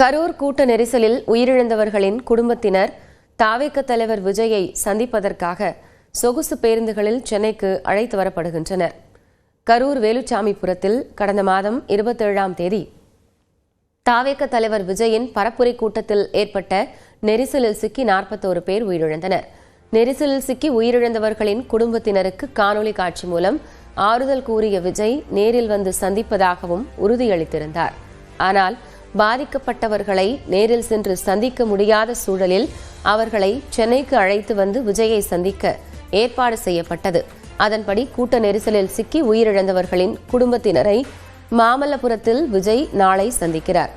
கரூர் கூட்ட நெரிசலில் உயிரிழந்தவர்களின் குடும்பத்தினர் தாவேக்க தலைவர் விஜயை சந்திப்பதற்காக சொகுசு பேருந்துகளில் சென்னைக்கு அழைத்து வரப்படுகின்றனர். கரூர் வேலுச்சாமிபுரத்தில் கடந்த மாதம் இருபத்தேழாம் தேதி தாவேக்க தலைவர் விஜயின் பரப்புரை கூட்டத்தில் ஏற்பட்ட நெரிசலில் சிக்கி நாற்பத்தோரு பேர் உயிரிழந்தனர். நெரிசலில் சிக்கி உயிரிழந்தவர்களின் குடும்பத்தினருக்கு காணொலி காட்சி மூலம் ஆறுதல் கூறிய விஜய் நேரில் வந்து சந்திப்பதாகவும் உறுதியளித்திருந்தார். ஆனால் பாதிக்கப்பட்டவர்களை நேரில் சென்று சந்திக்க முடியாத சூழலில் அவர்களை சென்னைக்கு அழைத்து வந்து விஜயை சந்திக்க ஏற்பாடு செய்யப்பட்டது. அதன்படி கூட்ட நெரிசலில் சிக்கி உயிரிழந்தவர்களின் குடும்பத்தினரை மாமல்லபுரத்தில் விஜய் நாளை சந்திக்கிறார்.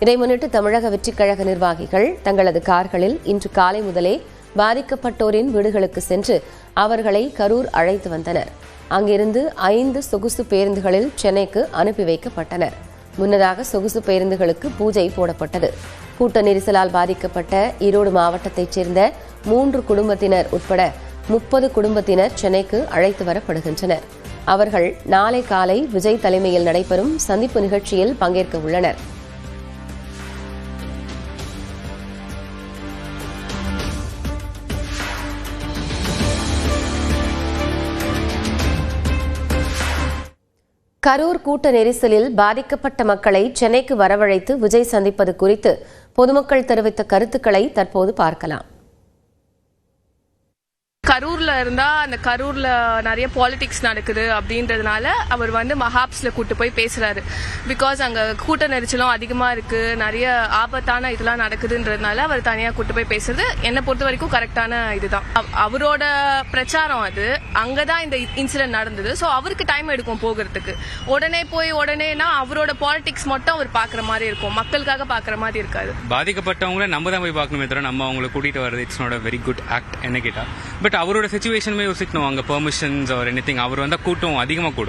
இதை முன்னிட்டு தமிழக வெற்றிக் கழக நிர்வாகிகள் தங்களது கார்களில் இன்று காலை முதலே பாதிக்கப்பட்டோரின் வீடுகளுக்கு சென்று அவர்களை கரூர் அழைத்து வந்தனர். அங்கிருந்து ஐந்து சொகுசு பேருந்துகளில் சென்னைக்கு அனுப்பி வைக்கப்பட்டனர். முன்னதாக சொகுசு பேருந்துகளுக்கு பூஜை போடப்பட்டது. கூட்ட நெரிசலால் பாதிக்கப்பட்ட ஈரோடு மாவட்டத்தைச் சேர்ந்த மூன்று குடும்பத்தினர் உட்பட முப்பது குடும்பத்தினர் சென்னைக்கு அழைத்து வரப்படுகின்றனர். அவர்கள் நாளை காலை விஜய் தலைமையில் நடைபெறும் சந்திப்பு நிகழ்ச்சியில் பங்கேற்க உள்ளனர். கரூர் கூட்ட நெரிசலில் பாதிக்கப்பட்ட மக்களை சென்னைக்கு வரவழைத்து விஜய் சந்திப்பது குறித்து பொதுமக்கள் தெரிவித்த கருத்துக்களை தற்போது பார்க்கலாம். கரூர்ல இருந்தா அந்த கரூர்ல நிறைய பாலிடிக்ஸ் நடக்குது அப்படின்றதுனால அவர் வந்து மஹாப்ஸ்ல கூட்டு போய் பேசுறாரு. பிகாஸ் அங்க கூட்ட நெரிச்சலும் அதிகமா இருக்கு. நிறைய ஆபத்தான இதெல்லாம் நடக்குதுன்றதுனால அவர் தனியா கூட்டு போய் பேசுறது என்னை பொறுத்த வரைக்கும் கரெக்டான இதுதான். அவரோட பிரச்சாரம் அது. அங்கதான் இந்த இன்சிடென்ட் நடந்தது. ஸோ அவருக்கு டைம் எடுக்கும் போகிறதுக்கு. உடனே போய் உடனேனா அவரோட பாலிடிக்ஸ் மட்டும் அவர் பாக்குற மாதிரி இருக்கும். மக்களுக்காக பாக்குற மாதிரி இருக்காது. பாதிக்கப்பட்டவங்கள நம்ம தான் போய் பார்க்கணுமே தவிர நம்ம அவங்கள கூட்டிட்டு வரது it's not a very good act என்ன கேட்டா? பட் அவரோட சுச்சுவேஷனுமே யோசிக்கணும் அங்க பெர்மிஷன்ஸ் ஒரு எனி அவர் வந்தால் கூட்டம் அதிகமாக கூடும்.